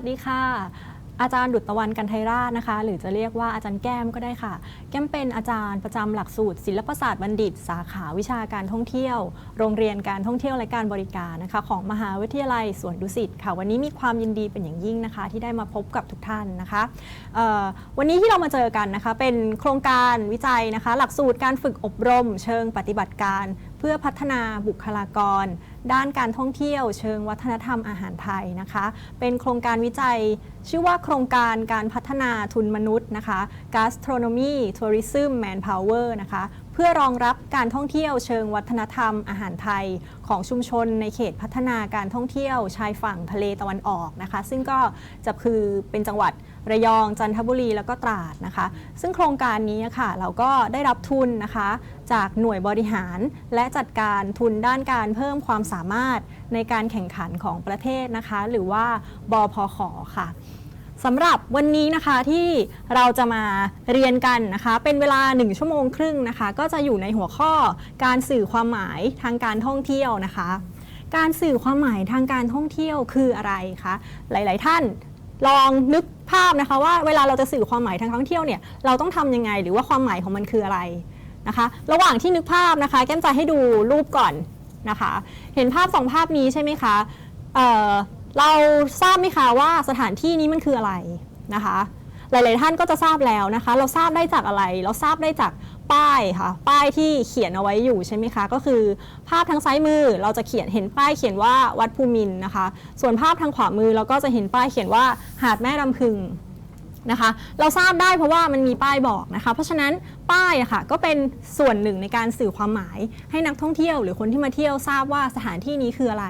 สดีค่ะ อาจารย์ดุจตะวันกันไทยราชนะคะ หรือจะเรียกว่าอาจารย์แก้มก็ได้ค่ะ แก้มเป็นอาจารย์ประจำหลักสูตร ศิลปศาสตร์บัณฑิต สาขาวิชาการท่องเที่ยว โรงเรียนการท่องเที่ยวและการบริการนะคะ ของมหาวิทยาลัยสวนดุสิตค่ะ วันนี้มีความยินดีเป็นอย่างยิ่งนะคะ ที่ได้มาพบกับทุกท่านนะคะเอ่อวันนี้ที่เรามาเจอกันนะคะ เป็นโครงการวิจัยนะคะ หลักสูตรการฝึกอบรม เชิงปฏิบัติการ เพื่อพัฒนาบุคลากร ด้านการท่องเที่ยวเชิงวัฒนธรรมอาหารไทยนะคะ เป็นโครงการวิจัย ชื่อว่าโครงการการพัฒนาทุนมนุษย์นะคะ Gastronomy Tourism Manpower นะคะ เพื่อรองรับการท่องเที่ยวเชิงวัฒนธรรมอาหารไทย ของชุมชนในเขตพัฒนาการท่องเที่ยวชายฝั่งทะเลตะวันออกนะคะ ซึ่งก็จะคือเป็นจังหวัดระยองจันทบุรีแล้วก็ตราดนะคะ ซึ่งโครงการนี้ค่ะเราก็ได้รับทุนนะคะ จากหน่วยบริหาร และจัดการทุนด้านการเพิ่มความสามารถในการแข่งขันของประเทศนะคะ หรือว่าบพขค่ะสำหรับวันนี้นะคะที่เราจะมาเรียนกันนะคะ เป็นเวลา 1 ชั่วโมงครึ่งนะคะ ก็จะอยู่ในหัวข้อการสื่อความหมายทางการท่องเที่ยวนะคะ การสื่อความหมายทางการท่องเที่ยวคืออะไรคะหลาย ๆ ท่านลองนึกภาพนะคะว่าเวลาเราจะสื่อความหมายทางท่องเที่ยวเนี่ยเราต้องทำยังไง หรือว่าความหมายของมันคืออะไร นะคะ ระหว่างที่นึกภาพนะคะ แก้มจะให้ดูรูปก่อนนะคะ เห็นภาพสองภาพนี้ใช่ไหมคะเเราทราบไหมคะว่าสถานที่นี้มันคืออะไรนะคะ หลาย ๆ ท่านก็จะทราบแล้วนะคะ เราทราบได้จากอะไร เราทราบได้จากป้ายค่ะ ป้ายที่เขียนเอาไว้อยู่ใช่ไหมคะ ก็คือภาพทางซ้ายมือเราจะเขียนเห็นป้ายเขียนว่าวัดภูมินนะคะ ส่วนภาพทางขวามือเราก็จะเห็นป้ายเขียนว่าหาดแม่ลำพึง นะคะ เราทราบได้เพราะว่ามันมีป้ายบอกนะคะ เพราะฉะนั้นป้ายอะค่ะก็เป็นส่วนหนึ่งในการสื่อความหมาย ให้นักท่องเที่ยวหรือคนที่มาเที่ยวทราบว่าสถานที่นี้คืออะไร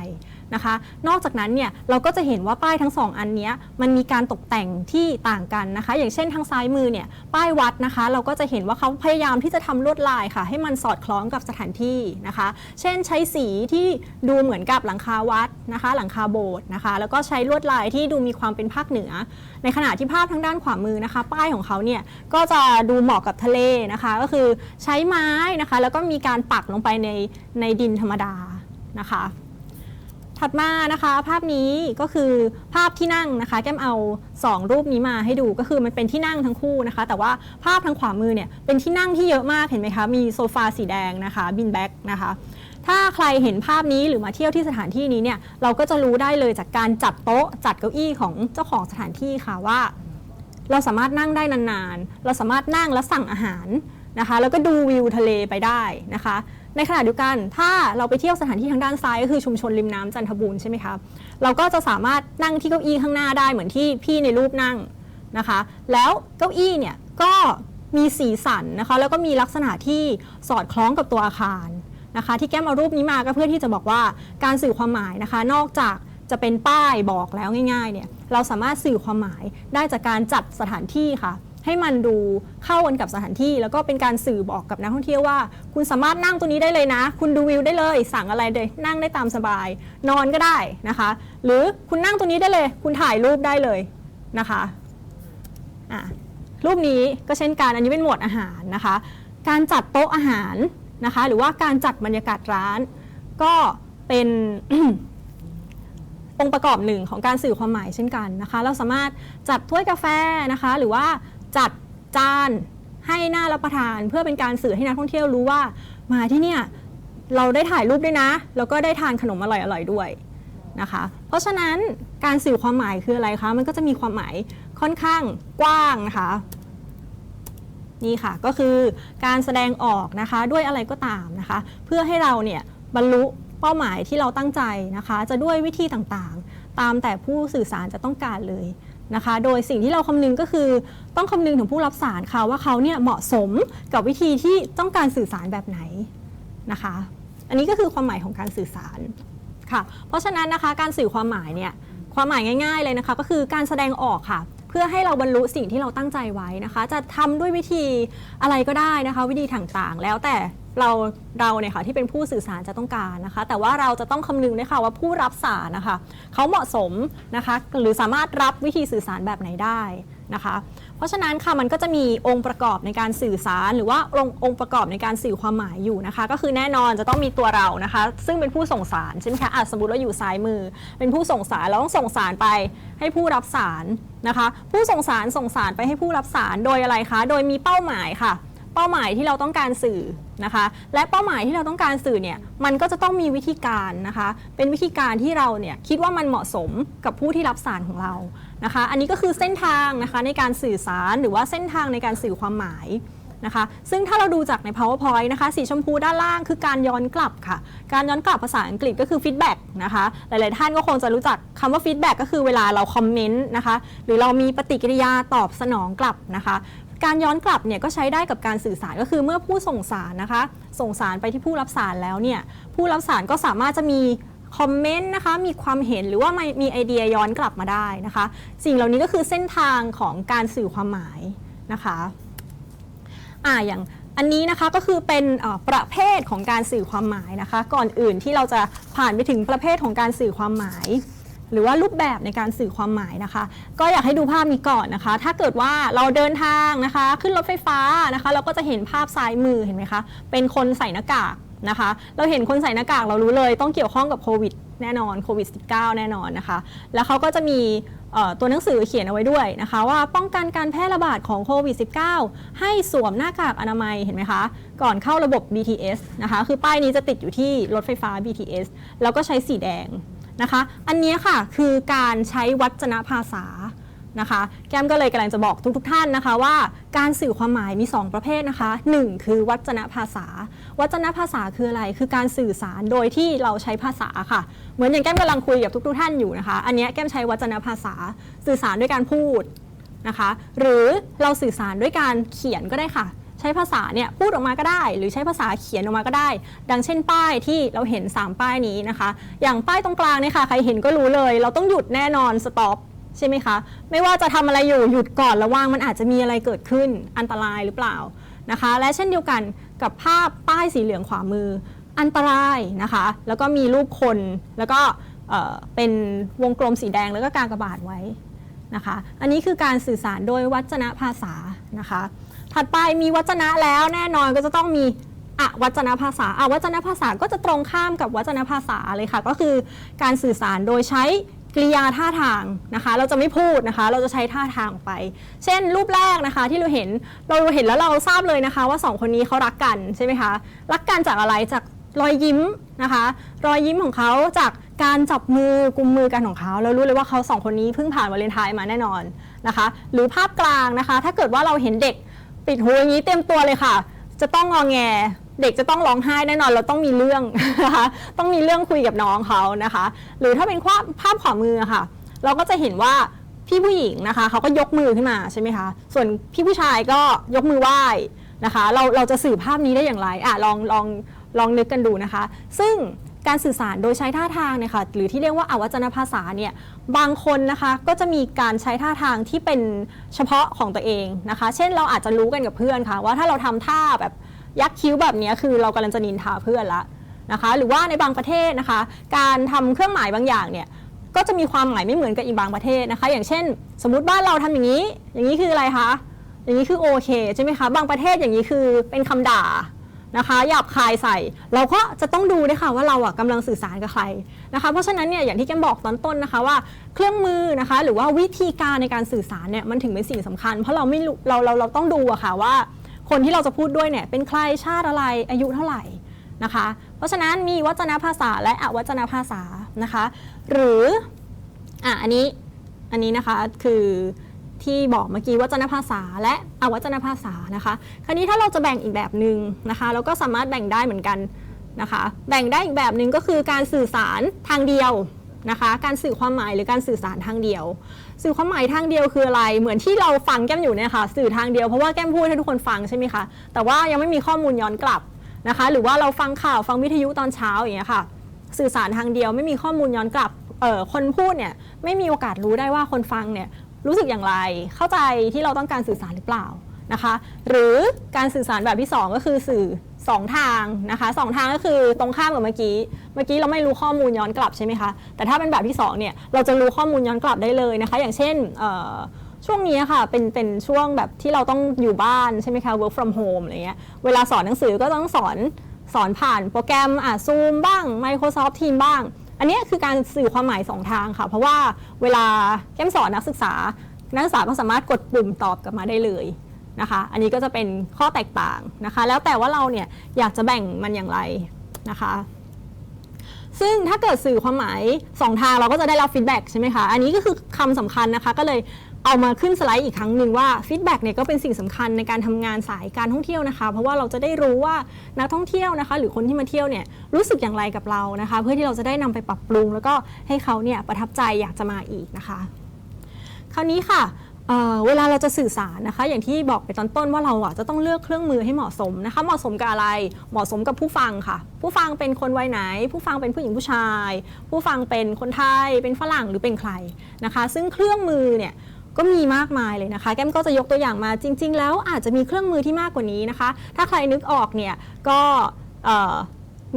นะคะ นอกจากนั้นเนี่ยเราก็จะเห็นว่าป้ายทั้งสองอันนี้มันมีการตกแต่งที่ต่างกันนะคะ อย่างเช่นทางซ้ายมือเนี่ยป้ายวัดนะคะ เราก็จะเห็นว่าเขาพยายามที่จะทำลวดลายค่ะ ให้มันสอดคล้องกับสถานที่นะคะ เช่นใช้สีที่ดูเหมือนกับหลังคาวัดนะคะ หลังคาโบสถ์นะคะ แล้วก็ใช้ลวดลายที่ดูมีความเป็นภาคเหนือ ในขณะที่ภาพทางด้านขวามือนะคะ ป้ายของเขาเนี่ยก็จะดูเหมาะกับทะเลนะคะ ก็คือใช้ไม้นะคะ แล้วก็มีการปักลงไปในในดินธรรมดานะคะ ถัดมานะคะภาพนี้ก็คือภาพที่นั่งนะคะ แก้มเอา 2 รูปนี้มาให้ดูก็คือมันเป็นที่นั่งทั้งคู่นะคะ แต่ว่าภาพทางขวามือเนี่ยเป็นที่นั่งที่เยอะมากเห็นไหมคะมีโซฟาสีแดงนะคะบินแบ็กนะคะถ้าใครเห็นภาพนี้หรือมาเที่ยวที่สถานที่นี้เนี่ยเราก็จะรู้ได้เลยจากการจัดโต๊ะจัดเก้าอี้ของเจ้าของสถานที่ค่ะว่า เราสามารถนั่งได้นานๆ เราสามารถนั่งและสั่งอาหารนะคะ แล้วก็ดูวิวทะเลไปได้นะคะ ในขณะเดียวกันถ้าเราไปเที่ยวสถานที่ทางด้านซ้ายก็คือชุมชนริมน้ำจันทบูรณ์ใช่ไหมคะเราก็จะสามารถนั่งที่เก้าอี้ข้างหน้าได้เหมือนที่พี่ในรูปนั่งนะคะ แล้วเก้าอี้เนี่ยก็มีสีสันนะคะ แล้วก็มีลักษณะที่สอดคล้องกับตัวอาคารนะคะ ที่แก้มเอารูปนี้มาก็เพื่อที่จะบอกว่าการสื่อความหมายนะคะ นอกจากจะเป็นป้ายบอกแล้วง่ายๆเนี่ยเราสามารถสื่อความหมายได้จากการจัดสถานที่ค่ะ ให้มันดูเข้ากันกับสถานที่ แล้วก็เป็นการสื่อบอกกับนักท่องเที่ยวว่า คุณสามารถนั่งตัวนี้ได้เลยนะ คุณดูวิวได้เลย สั่งอะไรเลยนั่งได้ตามสบาย นอนก็ได้นะคะ หรือคุณนั่งตัวนี้ได้เลย คุณถ่ายรูปได้เลยนะคะอะรูปนี้ก็เช่นกันอันนี้เป็นหมวดอาหารนะคะ การจัดโต๊ะอาหารนะคะ หรือว่าการจัดบรรยากาศร้าน ก็เป็นองค์ประกอบหนึ่งของการสื่อความหมายเช่นกันนะคะ เราสามารถจัดถ้วยกาแฟนะคะ หรือว่า จัดจานให้หน้ารับประทาน เพื่อเป็นการสื่อให้นักท่องเที่ยวรู้ว่า มาที่เนี่ยเราได้ถ่ายรูปด้วยนะ แล้วก็ได้ทานขนมอร่อยๆด้วยนะคะ เพราะฉะนั้นการสื่อความหมายคืออะไรคะ มันก็จะมีความหมายค่อนข้างกว้างนะคะ นี่ค่ะก็คือการแสดงออกนะคะด้วยอะไรก็ตามนะคะ เพื่อให้เราเนี่ยบรรลุเป้าหมายที่เราตั้งใจนะคะ จะด้วยวิธีต่างๆ ตามแต่ผู้สื่อสารจะต้องการเลย นะคะ โดยสิ่งที่เราคำนึงก็คือต้องคำนึงถึงผู้รับสารค่ะว่าเขาเนี่ยเหมาะสมกับวิธีที่ต้องการสื่อสารแบบไหนนะคะ อันนี้ก็คือความหมายของการสื่อสารค่ะ เพราะฉะนั้นนะคะการสื่อความหมายเนี่ยความหมายง่าย ๆเลยนะคะ ก็คือการแสดงออกค่ะเพื่อให้เราบรรลุสิ่งที่เราตั้งใจไว้นะคะ จะทำด้วยวิธีอะไรก็ได้นะคะ วิธีต่างๆ แล้วแต่ เราเราเนี่ยค่ะที่เป็นผู้สื่อสารจะต้องการนะคะ แต่ว่าเราจะต้องคำนึงด้วยค่ะว่าผู้รับสารนะคะเขาเหมาะสมนะคะหรือสามารถรับวิธีสื่อสารแบบไหนได้นะคะ เพราะฉะนั้นค่ะมันก็จะมีองค์ประกอบในการสื่อสาร หรือว่าองค์องค์ประกอบในการสื่อความหมายอยู่นะคะ ก็คือแน่นอนจะต้องมีตัวเรานะคะ ซึ่งเป็นผู้ส่งสารใช่ไหมคะอะสมมติว่าอยู่ซ้ายมือ เป็นผู้ส่งสารเราต้องส่งสารไปให้ผู้รับสารนะคะ ผู้ส่งสารส่งสารไปให้ผู้รับสารโดยอะไรคะ โดยมีเป้าหมายค่ะ เป้าหมายที่เราต้องการสื่อนะคะ และเป้าหมายที่เราต้องการสื่อเนี่ยมันก็จะต้องมีวิธีการนะคะ เป็นวิธีการที่เราเนี่ยคิดว่ามันเหมาะสมกับผู้ที่รับสารของเรานะคะ อันนี้ก็คือเส้นทางนะคะในการสื่อสารหรือว่าเส้นทางในการสื่อความหมายนะคะ ซึ่งถ้าเราดูจากใน powerpoint นะคะ สีชมพูด้านล่างคือการย้อนกลับค่ะ การย้อนกลับภาษาอังกฤษก็คือ feedback นะคะ หลาย ๆ ท่านก็คงจะรู้จักคำว่า feedback ก็คือเวลาเราคอมเมนต์นะคะ หรือเรามีปฏิกิริยาตอบสนองกลับนะคะ การย้อนกลับเนี่ยก็ใช้ได้กับการสื่อสารก็คือเมื่อผู้ส่งสารนะคะ ส่งสารไปที่ผู้รับสารแล้วเนี่ยผู้รับสารก็สามารถจะมีคอมเมนต์นะคะมีความเห็นหรือว่ามีไอเดียย้อนกลับมาได้นะคะ สิ่งเหล่านี้ก็คือเส้นทางของการสื่อความหมายนะคะอ่าอย่างอันนี้นะคะก็คือเป็นประเภทของการสื่อความหมายนะคะ ก่อนอื่นที่เราจะผ่านไปถึงประเภทของการสื่อความหมาย หรือว่ารูปแบบในการสื่อความหมายนะคะ ก็อยากให้ดูภาพนี้ก่อนนะคะ ถ้าเกิดว่าเราเดินทางนะคะ ขึ้นรถไฟฟ้านะคะ เราก็จะเห็นภาพซ้ายมือเห็นไหมคะ เป็นคนใส่หน้ากากนะคะ เราเห็นคนใส่หน้ากากเรารู้เลยต้องเกี่ยวข้องกับโควิดแน่นอนโควิด -19 แน่นอนนะคะ แล้วเขาก็จะมีตัวหนังสือเขียนเอาไว้ด้วยนะคะ ว่าป้องกันการแพร่ระบาดของโควิด -19 ให้สวมหน้ากากอนามัยเห็นไหมคะ ก่อนเข้าระบบ BTS นะคะ คือป้ายนี้จะติดอยู่ที่รถไฟฟ้า BTS แล้วก็ใช้สีแดง นะคะ อันนี้ค่ะคือการใช้วัจนภาษานะคะ แก้มก็เลยกำลังจะบอกทุกๆทท่านนะคะว่าการสื่อความหมายมี 2 ประเภทนะคะ 1 คือวัจนภาษา วัจนภาษาคืออะไร คือการสื่อสารโดยที่เราใช้ภาษาค่ะ เหมือนอย่างแก้มกำลังคุยกับทุกๆท่านอยู่นะคะ อันนี้แก้มใช้วัจนภาษา สื่อสารด้วยการพูดนะคะ หรือเราสื่อสารด้วยการเขียนก็ได้ค่ะ ใช้ภาษาเนี่ยพูดออกมาก็ได้ หรือใช้ภาษาเขียนออกมาก็ได้ ดังเช่นป้ายที่เราเห็น 3 ป้ายนี้นะคะ อย่างป้ายตรงกลางเนี่ยค่ะใครเห็นก็รู้เลย เราต้องหยุดแน่นอนสต็อปใช่ไหมคะ ไม่ว่าจะทำอะไรอยู่หยุดก่อนระวังมันอาจจะมีอะไรเกิดขึ้นอันตรายหรือเปล่านะคะ และเช่นเดียวกันกับภาพป้ายสีเหลืองขวามือ อันตรายนะคะ แล้วก็มีรูปคนแล้วก็เอ่อเป็นวงกลมสีแดงแล้วก็การกระบาทไว้นะคะ อันนี้คือการสื่อสารโดยวัจนภาษานะคะ ถัดไปมีวัจนะแล้วแน่นอนก็จะต้องมีอวัจนภาษาอวัจนภาษาก็จะตรงข้ามกับวัจนภาษาเลยค่ะ ก็คือการสื่อสารโดยใช้กริยาท่าทางนะคะ เราจะไม่พูดนะคะ เราจะใช้ท่าทางไป เช่น รูปแรกนะคะ ที่เราเห็นเราเห็นแล้วเราทราบเลยนะคะ ว่าสองคนนี้เขารักกันใช่ไหมคะรักกันจากอะไรจากรอยยิ้มนะคะ รอยยิ้มของเขาจากการจับมือกุมมือกันของเขาเรารู้เลยว่าเขาสองคนนี้เพิ่งผ่านวาเลนไทน์มาแน่นอนนะคะ หรือภาพกลางนะคะ ถ้าเกิดว่าเราเห็นเด็ก ปิดหูอย่างนี้เต็มตัวเลยค่ะ จะต้องงอแง เด็กจะต้องร้องไห้แน่นอนเราต้องมีเรื่องนะคะต้องมีเรื่องคุยกับน้องเขานะคะ หรือถ้าเป็นภาพภาพขวามือค่ะ เราก็จะเห็นว่าพี่ผู้หญิงนะคะเขาก็ยกมือขึ้นมาใช่ไหมคะส่วนพี่ผู้ชายก็ยกมือไหว้นะคะเราเราจะสื่อภาพนี้ได้อย่างไรอะลองลองลองนึกกันดูนะคะ ซึ่งการสื่อสารโดยใช้ท่าทางเนี่ยค่ะหรือที่เรียกว่าอวัจนภาษาเนี่ย บางคนนะคะก็จะมีการใช้ท่าทางที่เป็นเฉพาะของตัวเองนะคะ เช่นเราอาจจะรู้กันกับเพื่อนค่ะ ว่าถ้าเราทำท่าแบบยักคิ้วแบบนี้คือเรากำลังจะนินทาเพื่อนละนะคะหรือว่าในบางประเทศนะคะ การทำเครื่องหมายบางอย่างเนี่ยก็จะมีความหมายไม่เหมือนกับอีกบางประเทศนะคะ อย่างเช่น สมมุติบ้านเราทำอย่างนี้ อย่างนี้คืออะไรคะอย่างนี้คือโอเคใช่ไหมคะบางประเทศอย่างนี้คือเป็นคำด่า นะคะหยาบคายใส่ เราก็จะต้องดูด้วยค่ะว่าเราอะกำลังสื่อสารกับใครนะคะ เพราะฉะนั้นเนี่ยอย่างที่แกมบอกตอนต้นนะคะว่าเครื่องมือนะคะ หรือว่าวิธีการในการสื่อสารเนี่ยมันถึงเป็นสิ่งสำคัญ เพราะเราไม่เราเราเราต้องดูอะค่ะว่า คนที่เราจะพูดด้วยเนี่ยเป็นใครชาติอะไรอายุเท่าไหร่นะคะ เพราะฉะนั้นมีวัจนภาษาและอวัจนภาษานะคะ หรืออะอันนี้อันนี้นะคะคือ ที่บอกเมื่อกี้วัจนภาษาและอวัจนภาษานะคะคราวนี้ถ้าเราจะแบ่งอีกแบบหนึ่งนะคะ เราก็สามารถแบ่งได้เหมือนกันนะคะ แบ่งได้อีกแบบหนึ่งก็คือการสื่อสารทางเดียวนะคะ การสื่อความหมายหรือการสื่อสารทางเดียว สื่อความหมายทางเดียวคืออะไร เหมือนที่เราฟังแก้มอยู่เนี่ยค่ะ สื่อทางเดียวเพราะว่าแก้มพูดให้ทุกคนฟังใช่ไหมคะแต่ว่ายังไม่มีข้อมูลย้อนกลับนะคะ หรือว่าเราฟังข่าวฟังวิทยุตอนเช้าอย่างเงี้ยค่ะ สื่อสารทางเดียวไม่มีข้อมูลย้อนกลับคนพูดเนี่ยไม่มีโอกาสรู้ได้ว่าคนฟังเนี่ย รู้สึกอย่างไร เข้าใจที่เราต้องการสื่อสารหรือเปล่านะคะ หรือการสื่อสารแบบที่สองก็คือสื่อสองทางนะคะสองทางก็คือตรงข้ามกับเมื่อกี้ เมื่อกี้เราไม่รู้ข้อมูลย้อนกลับใช่ไหมคะ แต่ถ้าเป็นแบบที่สองเนี่ยเราจะรู้ข้อมูลย้อนกลับได้เลยนะคะ อย่างเช่นช่วงนี้ค่ะเป็นเป็นช่วงแบบที่เราต้องอยู่บ้านใช่ไหมคะ work from home อะไรเงี้ย เวลาสอนหนังสือก็ต้องสอนสอนผ่านโปรแกรมอะ Zoom บ้าง Microsoft Teams บ้าง อันนี้คือการสื่อความหมายสองทางค่ะ เพราะว่าเวลาแก้มสอนนักศึกษา นักศึกษาก็สามารถกดปุ่มตอบกลับมาได้เลยนะคะ อันนี้ก็จะเป็นข้อแตกต่างนะคะ แล้วแต่ว่าเราเนี่ยอยากจะแบ่งมันอย่างไรนะคะซึ่งถ้าเกิดสื่อความหมาย 2 ทางเราก็จะได้รับฟีดแบ็กใช่ไหมคะ อันนี้ก็คือคำสำคัญนะคะ ก็เลย เอามาขึ้นสไลด์อีกครั้งหนึ่งว่าฟีดแบ็กเนี่ยก็เป็นสิ่งสำคัญในการทำงานสายการท่องเที่ยวนะคะ เพราะว่าเราจะได้รู้ว่านักท่องเที่ยวนะคะ หรือคนที่มาเที่ยวเนี่ยรู้สึกอย่างไรกับเรานะคะ เพื่อที่เราจะได้นำไปปรับปรุง แล้วก็ให้เขาเนี่ยประทับใจอยากจะมาอีกนะคะ คราวนี้ค่ะเเวลาเราจะสื่อสารนะคะ อย่างที่บอกไปตอนต้นว่าเราอะจะต้องเลือกเครื่องมือให้เหมาะสมนะคะ เหมาะสมกับอะไรเหมาะสมกับผู้ฟังค่ะ ผู้ฟังเป็นคนวัยไหน ผู้ฟังเป็นผู้หญิงผู้ชาย ผู้ฟังเป็นคนไทยเป็นฝรั่งหรือเป็นใครนะคะ ซึ่งเครื่องมือเนี่ย ก็มีมากมายเลยนะคะ แก้มก็จะยกตัวอย่างมาจริง ๆ แล้วอาจจะมีเครื่องมือที่มากกว่านี้นะคะ ถ้าใครนึกออกเนี่ยก็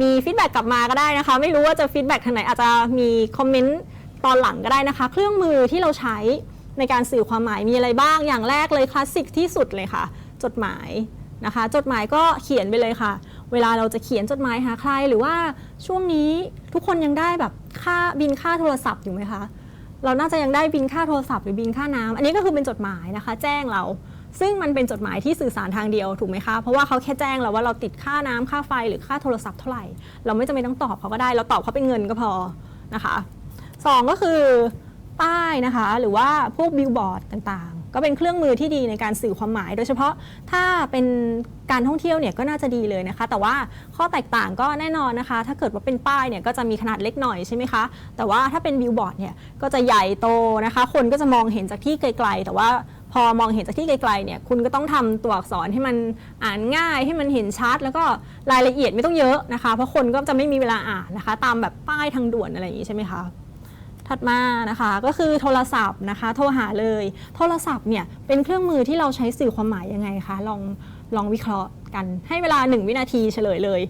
มีฟีดแบ็กกลับมาก็ได้นะคะ ไม่รู้ว่าจะฟีดแบ็กทางไหนอาจจะมีคอมเมนต์ตอนหลังก็ได้นะคะ เครื่องมือที่เราใช้ในการสื่อความหมายมีอะไรบ้างอย่างแรกเลยคลาสสิกที่สุดเลยค่ะ จดหมายนะคะ จดหมายก็เขียนไปเลยค่ะ เวลาเราจะเขียนจดหมายหาใครหรือว่าช่วงนี้ทุกคนยังได้แบบค่าบินค่าโทรศัพท์อยู่ไหมคะ เราน่าจะยังได้บินค่าโทรศัพท์หรือบินค่าน้ำอันนี้ก็คือเป็นจดหมายนะคะ แจ้งเรา ซึ่งมันเป็นจดหมายที่สื่อสารทางเดียวถูกไหมคะ เพราะว่าเขาแค่แจ้งเราว่าเราติดค่าน้ำค่าไฟหรือค่าโทรศัพท์เท่าไหร่ เราไม่จำเป็นต้องตอบเขาก็ได้ เราตอบเขาเป็นเงินก็พอนะคะสองก็คือป้ายนะคะ หรือว่าพวกบิลบอร์ดต่าง ก็เป็นเครื่องมือที่ดีในการสื่อความหมาย โดยเฉพาะถ้าเป็นการท่องเที่ยวเนี่ยก็น่าจะดีเลยนะคะ แต่ว่าข้อแตกต่างก็แน่นอนนะคะ ถ้าเกิดว่าเป็นป้ายเนี่ยก็จะมีขนาดเล็กหน่อยใช่ไหมคะ แต่ว่าถ้าเป็นบิลบอร์ดเนี่ยก็จะใหญ่โตนะคะ คนก็จะมองเห็นจากที่ไกลๆ แต่ว่าพอมองเห็นจากที่ไกลๆเนี่ยคุณก็ต้องทำตัวอักษรให้มันอ่านง่ายให้มันเห็นชัด แล้วก็รายละเอียดไม่ต้องเยอะนะคะ เพราะคนก็จะไม่มีเวลาอ่านนะคะ ตามแบบป้ายทางด่วนอะไรอย่างนี้ใช่ไหมคะ ถัดมานะคะก็คือโทรศัพท์นะคะ โทรหาเลย โทรศัพท์เนี่ยเป็นเครื่องมือที่เราใช้สื่อความหมายยังไงคะลองลองวิเคราะห์กันให้เวลา 1 วินาทีเฉลยเลย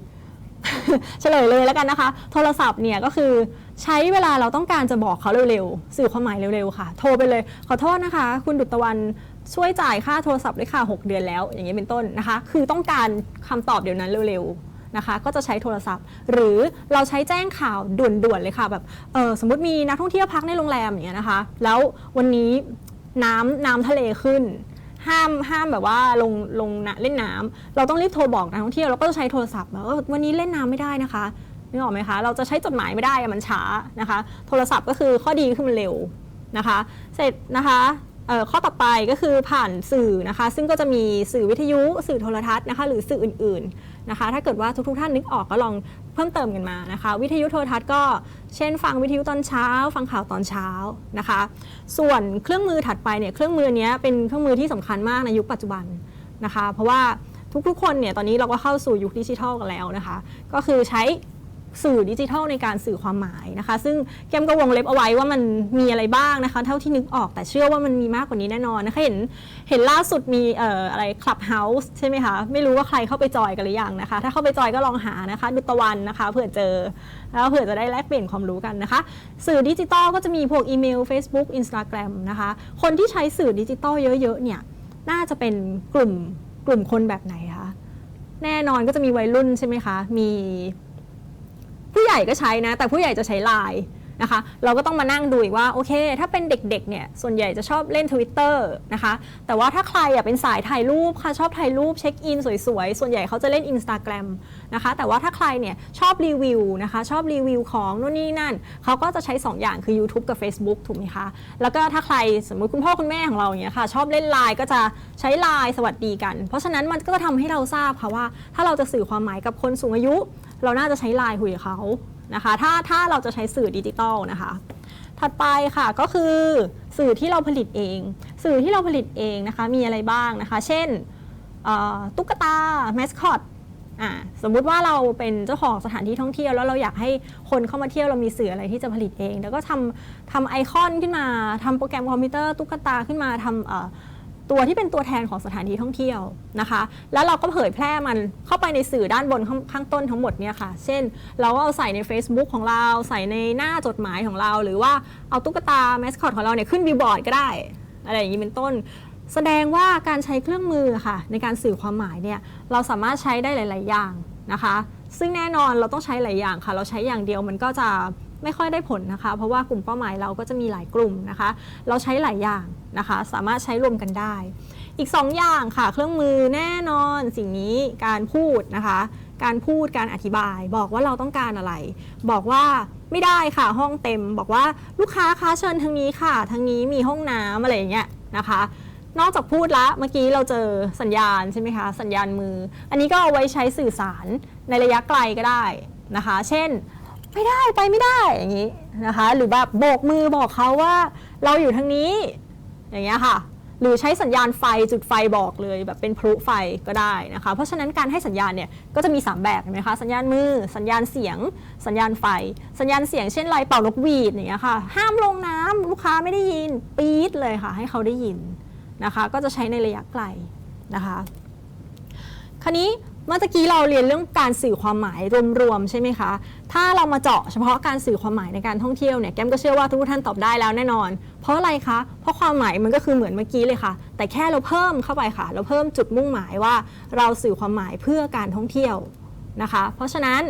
เฉลยเลยแล้วกันนะคะ โทรศัพท์เนี่ยก็คือใช้เวลาเราต้องการจะบอกเขาเร็วๆ สื่อความหมายเร็วๆค่ะ โทรไปเลย ขอโทษนะคะ คุณดุจตะวันช่วยจ่ายค่าโทรศัพท์ด้วยค่ะ 6 เดือนแล้ว อย่างนี้ยเป็นต้นนะคะ คือต้องการคำตอบเดี๋ยวนั้นเร็วๆ นะคะ ก็จะใช้โทรศัพท์ หรือเราใช้แจ้งข่าวด่วนๆเลยค่ะแบบเออสมมติมีนักท่องเที่ยวพักในโรงแรมอย่างเงี้ยนะคะ แล้ววันนี้น้ำน้ำทะเลขึ้น ห้ามห้ามแบบว่าลงลงนะเล่นน้ำเราต้องรีบโทรบอกนักท่องเที่ยวเราก็จะใช้โทรศัพท์แบบว่าวันนี้เล่นน้ำไม่ได้นะคะนึกออกไหมคะเราจะใช้จดหมายไม่ได้มันช้านะคะ โทรศัพท์ก็คือข้อดีคือมันเร็วนะคะ เสร็จนะคะข้อต่อไปก็คือผ่านสื่อนะคะ ซึ่งก็จะมีสื่อวิทยุ สื่อโทรทัศน์นะคะ หรือสื่ออื่น นะคะ ถ้าเกิดว่าทุกๆท่านนึกออกก็ลองเพิ่มเติมกันมานะคะ วิทยุโทรทัศน์ก็เช่น ฟังวิทยุตอนเช้า ฟังข่าวตอนเช้านะคะ ส่วนเครื่องมือถัดไปเนี่ยเครื่องมือนี้เป็นเครื่องมือที่สำคัญมากในยุคปัจจุบันนะคะ เพราะว่าทุกๆคนเนี่ยตอนนี้เราก็เข้าสู่ยุคดิจิทัลกันแล้วนะคะ ก็คือใช้ สื่อดิจิทัลในการสื่อความหมายนะคะ ซึ่งแก้มก็วงเล็บเอาไว้ว่ามันมีอะไรบ้างนะคะ เท่าที่นึกออกแต่เชื่อว่ามันมีมากกว่านี้แน่นอนนะคะเห็นเห็นล่าสุดมีเอ่ออะไร Clubhouse ใช่ไหมคะไม่รู้ว่าใครเข้าไปจอยกันหรือยังนะคะ ถ้าเข้าไปจอยก็ลองหานะคะ ดุตะวันนะคะเผื่อเจอแล้วเผื่อจะได้แลกเปลี่ยนความรู้กันนะคะ สื่อดิจิตอลก็จะมีพวกอีเมล Facebook Instagram นะคะ คนที่ใช้สื่อดิจิตอลเยอะๆเนี่ยน่าจะเป็นกลุ่มกลุ่มคนแบบไหนคะแน่นอนก็จะมีวัยรุ่นใช่ไหมคะ มี ผู้ใหญ่ก็ใช้นะ แต่ผู้ใหญ่จะใช้ไลน์นะคะเราก็ต้องมานั่งดูอีกว่าโอเค ถ้าเป็นเด็กๆเนี่ยส่วนใหญ่จะชอบเล่น Twitter นะคะแต่ว่าถ้าใครอะเป็นสายถ่ายรูปค่ะชอบถ่ายรูปเช็คอินสวยๆ ส่วนใหญ่เขาจะเล่น Instagram นะคะแต่ว่าถ้าใครเนี่ยชอบรีวิวนะคะชอบรีวิวของนู่นนี่นั่น เขาก็จะใช้ 2 อย่างคือ YouTube กับ Facebook ถูกไหมคะแล้วก็ถ้าใครสมมติคุณพ่อคุณแม่ของเราเงี้ยค่ะชอบเล่นไลน์ก็จะใช้ไลน์สวัสดีกัน เพราะฉะนั้นมันก็จะทำให้เราทราบค่ะว่า ถ้าเราจะสื่อความหมายกับคนสูงอายุ เราน่าจะใช้ไลน์คุยกับเขานะคะ ถ้าถ้าเราจะใช้สื่อดิจิตอลนะคะ ถัดไปค่ะก็คือสื่อที่เราผลิตเอง สื่อที่เราผลิตเองนะคะ มีอะไรบ้างนะคะ เช่นตุ๊กตาแมสคอตสมมุติว่าเราเป็นเจ้าของสถานที่ท่องเที่ยวแล้วเราอยากให้คนเข้ามาเที่ยวเรามีสื่ออะไรที่จะผลิตเอง แล้วก็ทำทำไอคอนขึ้นมาทำโปรแกรมคอมพิวเตอร์ตุ๊กตาขึ้นมาทำ ตัวที่เป็นตัวแทนของสถานที่ท่องเที่ยวนะคะ แล้วเราก็เผยแพร่มันเข้าไปในสื่อด้านบนข้างข้างต้นทั้งหมดเนี่ยค่ะ เช่น เราก็เอาใส่ใน Facebook ของเรา ใส่ในหน้าจดหมายของเรา หรือว่าเอาตุ๊กตาแมสคอตของเราเนี่ยขึ้นบิลบอร์ดก็ได้ อะไรอย่างนี้เป็นต้น แสดงว่าการใช้เครื่องมือค่ะ ในการสื่อความหมายเนี่ยเราสามารถใช้ได้หลาย ๆ อย่างนะคะ ซึ่งแน่นอนเราต้องใช้หลายอย่างค่ะ เราใช้อย่างเดียวมันก็จะ ไม่ค่อยได้ผลนะคะ เพราะว่ากลุ่มเป้าหมายเราก็จะมีหลายกลุ่มนะคะ เราใช้หลายอย่างนะคะ สามารถใช้รวมกันได้ อีก 2 อย่างค่ะ เครื่องมือแน่นอนสิ่งนี้การพูดนะคะ การพูดการอธิบาย บอกว่าเราต้องการอะไร บอกว่าไม่ได้ค่ะห้องเต็ม บอกว่าลูกค้าคะเชิญทางนี้ค่ะทางนี้มีห้องน้ำอะไรอย่างเงี้ยนะคะนอกจากพูดละเมื่อกี้เราเจอสัญญาณใช่ไหมคะ สัญญาณมือ อันนี้ก็เอาไว้ใช้สื่อสารในระยะไกลก็ได้นะคะ เช่น ไม่ได้ไปไม่ได้อย่างนี้นะคะ หรือแบบโบกมือบอกเขาว่าเราอยู่ทางนี้ อย่างเงี้ยค่ะ หรือใช้สัญญาณไฟจุดไฟบอกเลยแบบเป็นพลุไฟก็ได้นะคะ เพราะฉะนั้นการให้สัญญาณเนี่ยก็จะมี 3 แบบเห็นไหมคะสัญญาณมือสัญญาณเสียง สัญญาณไฟ สัญญาณเสียงเช่นไรเป่านกหวีดอย่างเงี้ยค่ะห้ามลงน้ำลูกค้าไม่ได้ยินปี๊ดเลยค่ะ ให้เขาได้ยินนะคะ ก็จะใช้ในระยะไกลนะคะ คราวนี้ เมื่อตะกี้เราเรียนเรื่องการสื่อความหมายรวมๆใช่ไหมคะ ถ้าเรามาเจาะเฉพาะการสื่อความหมายในการท่องเที่ยวเนี่ยแก้มก็เชื่อว่าทุกท่านตอบได้แล้วแน่นอน เพราะอะไรคะ เพราะความหมายมันก็คือเหมือนเมื่อกี้เลยค่ะ แต่แค่เราเพิ่มเข้าไปค่ะ เราเพิ่มจุดมุ่งหมายว่า เราสื่อความหมายเพื่อการท่องเที่ยวนะคะ เพราะฉะนั้น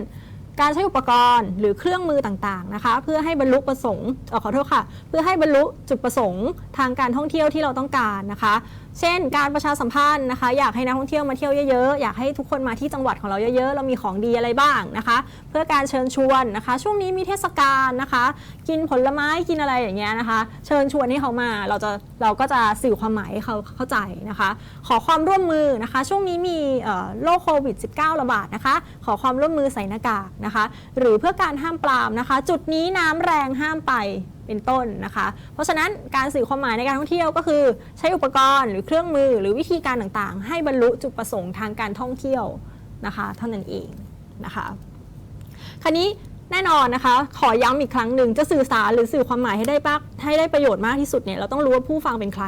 การใช้อุปกรณ์หรือเครื่องมือต่างๆนะคะ เพื่อให้บรรลุประสงค์ออขอโทษค่ะ เพื่อให้บรรลุจุดประสงค์ทางการท่องเที่ยวที่เราต้องการนะคะ เช่น การประชาสัมพันธ์นะคะ อยากให้นักท่องเที่ยวมาเที่ยวเยอะๆ อยากให้ทุกคนมาที่จังหวัดของเราเยอะๆ เรามีของดีอะไรบ้างนะคะ เพื่อการเชิญชวนนะคะ ช่วงนี้มีเทศกาลนะคะ กินผลไม้กินอะไรอย่างเงี้ยนะคะ เชิญชวนให้เขามาเราจะเราก็จะสื่อความหมายให้เขาเข้าใจนะคะ ขอความร่วมมือนะคะ ช่วงนี้มีโรคโควิด -19 ระบาดนะคะ ขอความร่วมมือใส่หน้ากากนะคะ หรือเพื่อการห้ามปรามนะคะ จุดนี้น้ำแรงห้ามไป เป็นต้นนะคะ เพราะฉะนั้นการสื่อความหมายในการท่องเที่ยวก็คือ ใช้อุปกรณ์หรือเครื่องมือหรือวิธีการต่างๆ ให้บรรลุจุดประสงค์ทางการท่องเที่ยวนะคะเท่านั้นเองนะคะคราวนี้แน่นอนนะคะ ขอย้ำอีกครั้งหนึ่งจะสื่อสารหรือสื่อความหมายให้ได้ปักให้ได้ประโยชน์มากที่สุดเนี่ยเราต้องรู้ว่าผู้ฟังเป็นใคร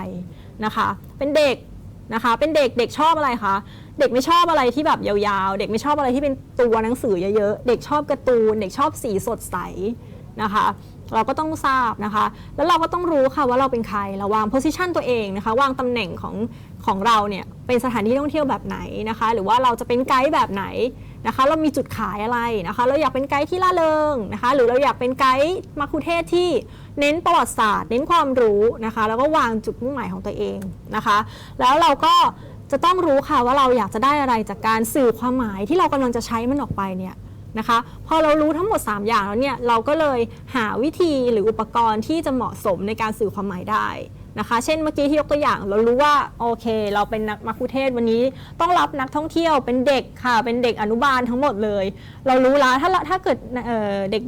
นะคะ เป็นเด็กนะคะ เป็นเด็กเด็กชอบอะไรคะเด็กไม่ชอบอะไรที่แบบยาวๆ เด็กไม่ชอบอะไรที่เป็นตัวหนังสือเยอะๆ เด็กชอบการ์ตูน เด็กชอบสีสดใสนะคะ เราก็ต้องทราบนะคะ แล้วเราก็ต้องรู้ค่ะว่าเราเป็นใครเราวาง position ตัวเองนะคะ วางตำแหน่งของของเราเนี่ยเป็นสถานที่ท่องเที่ยวแบบไหนนะคะ หรือว่าเราจะเป็นไกด์แบบไหนนะคะ เรามีจุดขายอะไรนะคะ เราอยากเป็นไกด์ที่ล่าเริงนะคะ หรือเราอยากเป็นไกด์มัคคุเทศที่เน้นประวัติศาสตร์ เน้นความรู้นะคะ แล้วก็วางจุดมุ่งหมายของตัวเองนะคะ แล้วเราก็จะต้องรู้ค่ะว่าเราอยากจะได้อะไรจากการสื่อความหมายที่เรากำลังจะใช้มันออกไปเนี่ย นะคะ พอเรารู้ทั้งหมด 3 อย่างแล้วเนี่ยเราก็เลยหาวิธีหรืออุปกรณ์ที่จะเหมาะสมในการสื่อความหมายได้นะคะ เช่นเมื่อกี้ที่ยกตัวอย่างเรารู้ว่าโอเค เราเป็นนักมัคคุเทศวันนี้ต้องรับนักท่องเที่ยวเป็นเด็กค่ะ เป็นเด็กอนุบาลทั้งหมดเลย เรารู้แล้วถ้าถ้าเกิดเ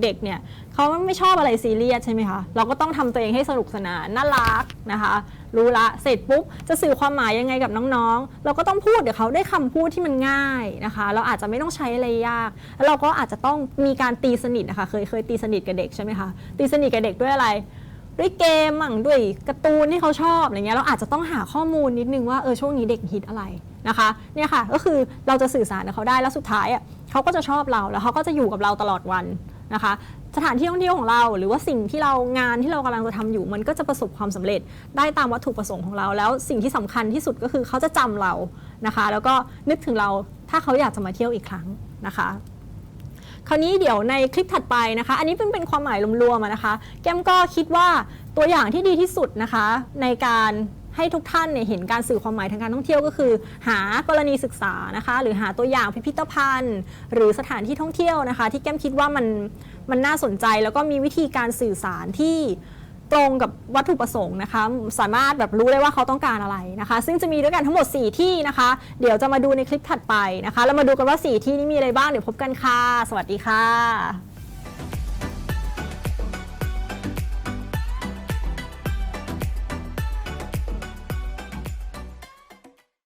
เด็กๆเนี่ยเขาไม่ชอบอะไรซีเรียสใช่ไหมคะเราก็ต้องทำตัวเองให้สนุกสนานน่ารักนะคะ รู้ละเสร็จปุ๊บจะสื่อความหมายยังไงกับน้องๆ เราก็ต้องพูดเดี๋ยวเขาได้คำพูดที่มันง่ายนะคะ เราอาจจะไม่ต้องใช้อะไรยาก แล้วเราก็อาจจะต้องมีการตีสนิทนะคะเคยเคยตีสนิทกับเด็กใช่ไหมคะตีสนิทกับเด็กด้วยอะไรด้วยเกมมั่งด้วยการ์ตูนที่เขาชอบอะไรเงี้ยเราอาจจะต้องหาข้อมูลนิดนึงว่าเออช่วงนี้เด็กฮิตอะไรนะคะเนี่ยค่ะก็คือเราจะสื่อสารกับเขาได้แล้วสุดท้ายอะเขาก็จะชอบเราแล้วเขาก็จะอยู่กับเราตลอดวันนะคะ สถานที่ท่องเที่ยวของเรา หรือว่าสิ่งที่เรางานที่เรากำลังจะทำอยู่ มันก็จะประสบความสำเร็จได้ตามวัตถุประสงค์ของเรา แล้วสิ่งที่สำคัญที่สุดก็คือเขาจะจำเรานะคะ แล้วก็นึกถึงเราถ้าเขาอยากจะมาเที่ยวอีกครั้งนะคะ คราวนี้เดี๋ยวในคลิปถัดไปนะคะ อันนี้เพิ่งเป็นความหมายรวมๆนะคะ แก้มก็คิดว่าตัวอย่างที่ดีที่สุดนะคะ ในการให้ทุกท่านเนี่ยเห็นการสื่อความหมายทางการท่องเที่ยวก็คือ หากรณีศึกษานะคะ หรือหาตัวอย่างพิพิธภัณฑ์ หรือสถานที่ท่องเที่ยวนะคะ ที่แก้มคิดว่ามัน มันน่าสนใจแล้วก็มีวิธีการสื่อสารที่ตรงกับวัตถุประสงค์นะคะ สามารถแบบรู้ได้ว่าเขาต้องการอะไรนะคะ ซึ่งจะมีด้วยกันทั้งหมด 4 ที่นะคะ เดี๋ยวจะมาดูในคลิปถัดไปนะคะ แล้วมาดูกันว่า 4 ที่นี้มีอะไรบ้าง เดี๋ยวพบกันค่ะ สวัสดีค่ะ